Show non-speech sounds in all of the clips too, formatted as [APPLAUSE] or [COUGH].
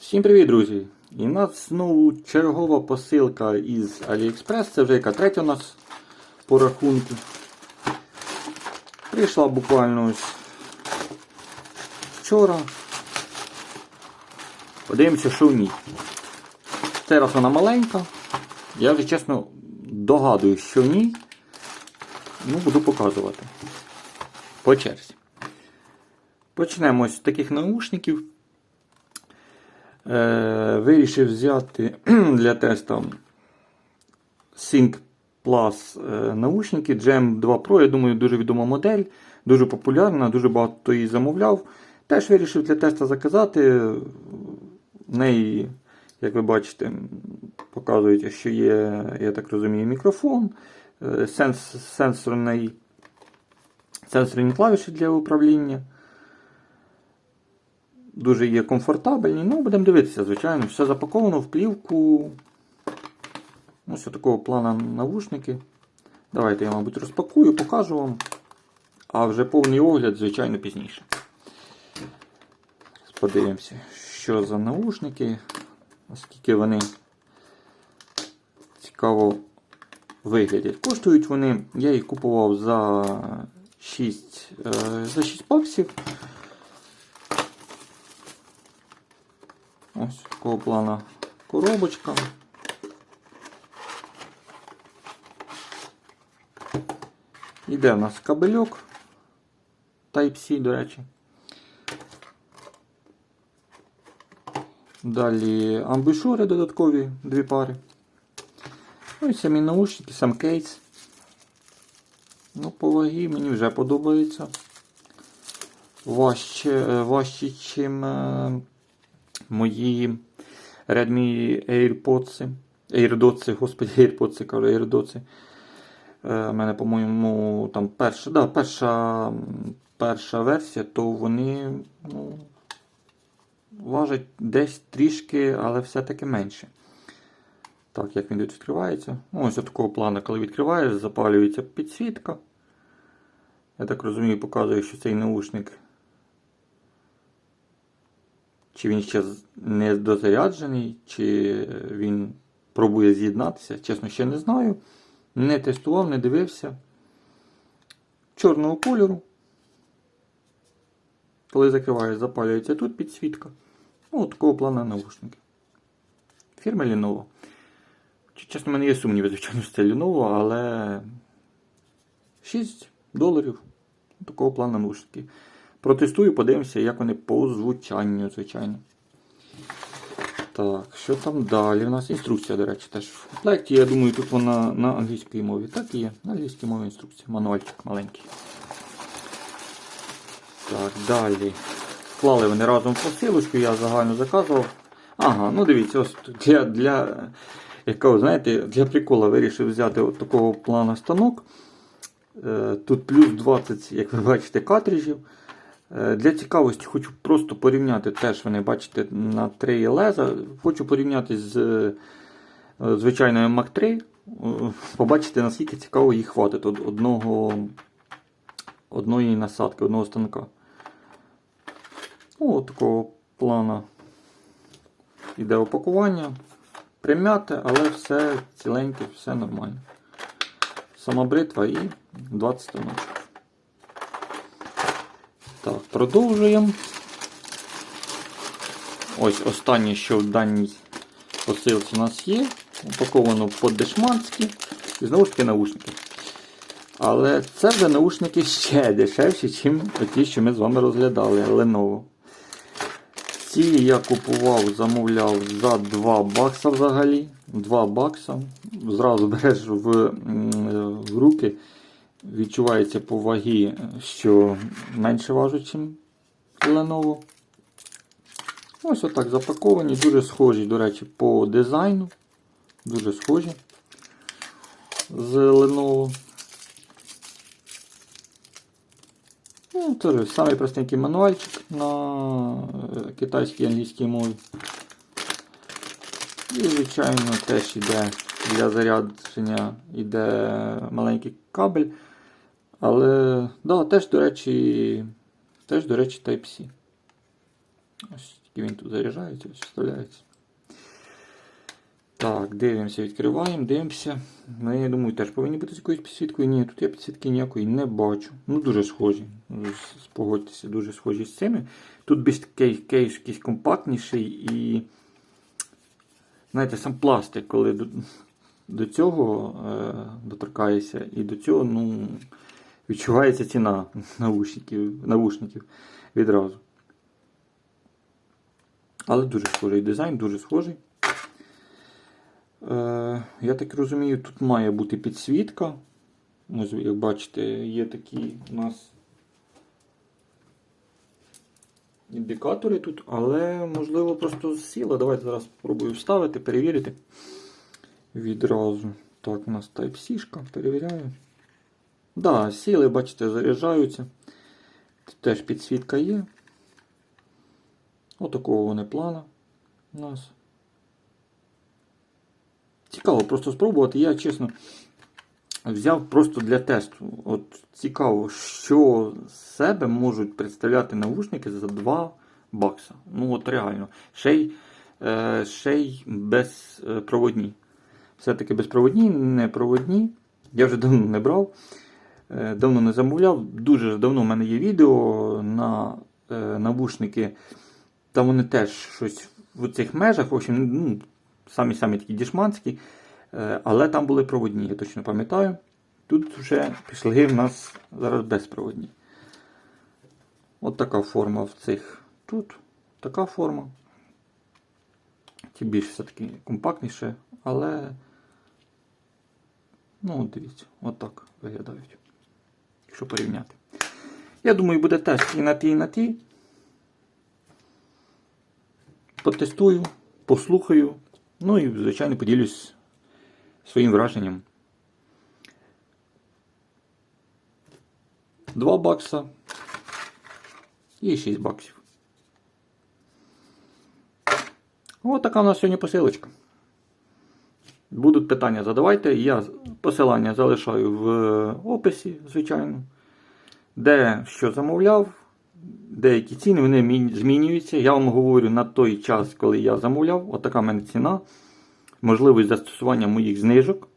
Всім привіт, друзі! І у нас знову чергова посилка із AliExpress. Це вже яка третя у нас по рахунку. Прийшла буквально ось вчора. Подивимося, що в ній. Цей вона маленька. Я вже чесно догадуюсь, що в ній. Ну, буду показувати. По черзі. Почнемо з таких наушників. Е, вирішив взяти [CLEARS THROAT] для тесту Sync Plus е, наушники Gem 2 Pro. Я думаю, дуже відома модель, дуже популярна, дуже багато її замовляв. Теж вирішив для тесту заказати. В неї, як ви бачите, показують, що є, я так розумію, мікрофон, е, сенс, сенсорний, сенсорні клавіші для управління. Дуже є комфортабельні. Ну, будемо дивитися, звичайно. Все запаковано в плівку. Ось такого плана навушники. Давайте я, мабуть, розпакую, покажу вам. А вже повний огляд, звичайно, пізніше. Подивимося, що за наушники, оскільки вони цікаво виглядять. Коштують вони, я їх купував за 6, е, за 6 баксів. Ось такого плана коробочка. Іде в нас кабельок Type-C, до речі. Далі амбушури додаткові дві пари. Ну і самі наушники, сам кейс. Ну, по вагі мені вже подобається. Важче, важче, чим е, мої Redmi AirPods. AirDots, господи, AirPods, кажу, AirDots. У мене, по-моєму, там перша, да, перша, перша версія, то вони ну, важать десь трішки, але все-таки менше. Так, як він відкривається. Ну, Ось такого плану, коли відкриваєш, запалюється підсвітка. Я так розумію, показує, що цей наушник чи він ще не дозаряджений, чи він пробує з'єднатися. Чесно, ще не знаю. Не тестував, не дивився. Чорного кольору. Коли закриваєш, запалюється тут підсвітка. Ну, такого плану наушники. Фірма Lenovo. Чесно, в мене є сумніви, звичайно, що це Lenovo, але 6 доларів. Такого плану наушники. Протестую, подивимося, як вони по звучанню, звичайно. Так, що там далі? У нас інструкція, до речі, теж в комплекті. Я думаю, тут вона на англійській мові. Так і є. На англійській мові інструкція. Мануальчик маленький. Так, далі. Клали вони разом в посилочку, я загально заказував. Ага, ну дивіться, ось для, для, якого, знаєте, для прикола вирішив взяти от такого плану станок. Е, Тут плюс 20, як ви бачите, картриджів. Е, Для цікавості хочу просто порівняти теж вони, бачите, на три леза. Хочу порівняти з е, звичайною Mac 3. Е, Побачити, наскільки цікаво їх хватить одного, одної насадки, одного станка. От такого плана іде опакування. Примяте, але все ціленьке, все нормально. Сама бритва і 20 станочок. Так, продовжуємо. Ось останнє, що в даній посилці у нас є. Упаковано по-дешманськи. І знову ж таки наушники. Але це вже наушники ще дешевші, ніж ті, що ми з вами розглядали Lenovo. Ці я купував, замовляв за 2 бакса взагалі. 2 бакса. Зразу береш в, в руки. Відчувається по вагі, що менше важить, ніж Lenovo. Ось отак запаковані, дуже схожі, до речі, по дизайну. Дуже схожі з Lenovo. Ну, самий простенький мануальчик на е, китайській і англійській мові. І, звичайно, теж йде для зарядження йде маленький кабель. Але да, теж, до речі, теж, до речі, Type-C. Ось наушники, він тут заряджається, вставляється. Так, дивимося, відкриваємо, дивимося. Ну, я думаю, теж повинні бути з якоюсь підсвіткою. Ні, тут я підсвітки ніякої не бачу. Ну, дуже схожі. Ну, с- Погодьтеся, дуже схожі з цими. Тут більш кейс, кейс якийсь компактніший і. Знаєте, сам пластик, коли до, до цього е, доторкаєшся, і до цього, ну, відчувається ціна наушників, наушників відразу. Але дуже схожий дизайн, дуже схожий. Е, я так розумію, тут має бути підсвітка. Ось, як бачите, є такі у нас індикатори тут, але можливо просто сіла. Давайте зараз спробую вставити, перевірити. Відразу. Так, у нас Type-C, перевіряю. Да, сіли, бачите, заряджаються. Теж підсвітка є. Отакого вони плана у нас. Цікаво просто спробувати. Я, чесно, взяв просто для тесту. От цікаво, що з себе можуть представляти навушники за 2 бакса. Ну, от реально. Ще й, е, ще й безпроводні. Все-таки безпроводні, непроводні. Я вже давно не брав, е, давно не замовляв. Дуже давно в мене є відео на е, навушники. Там вони теж щось в цих межах, в общем, ну, самі-самі такі дішманські, е, але там були проводні, я точно пам'ятаю. Тут вже пішли в нас зараз безпроводні. От така форма в цих. Тут така форма. Ті більш все-таки компактніше, але. Ну, дивіться, от виглядають. Якщо порівняти. Я думаю, буде тест і на ті, і на ті. Потестую, послухаю, ну і, звичайно, поділюсь своїм враженням. 2 бакса і 6 баксів. Ось така у нас сьогодні посилочка. Будуть питання задавайте. Я посилання залишаю в описі, звичайно. Де що замовляв, деякі ціни вони змінюються. Я вам говорю на той час, коли я замовляв. Отака в мене ціна. Можливість застосування моїх знижок.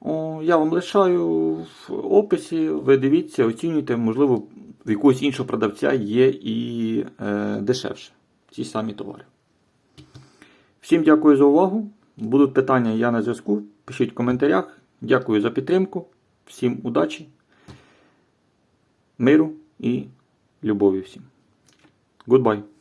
О, я вам лишаю в описі. Ви дивіться, оцінюйте, можливо, в якогось іншого продавця є і е, дешевше. Ті самі товари. Всім дякую за увагу. Будуть питання, я на зв'язку. Пишіть в коментарях. Дякую за підтримку. Всім удачі, миру і любові всім. Goodbye.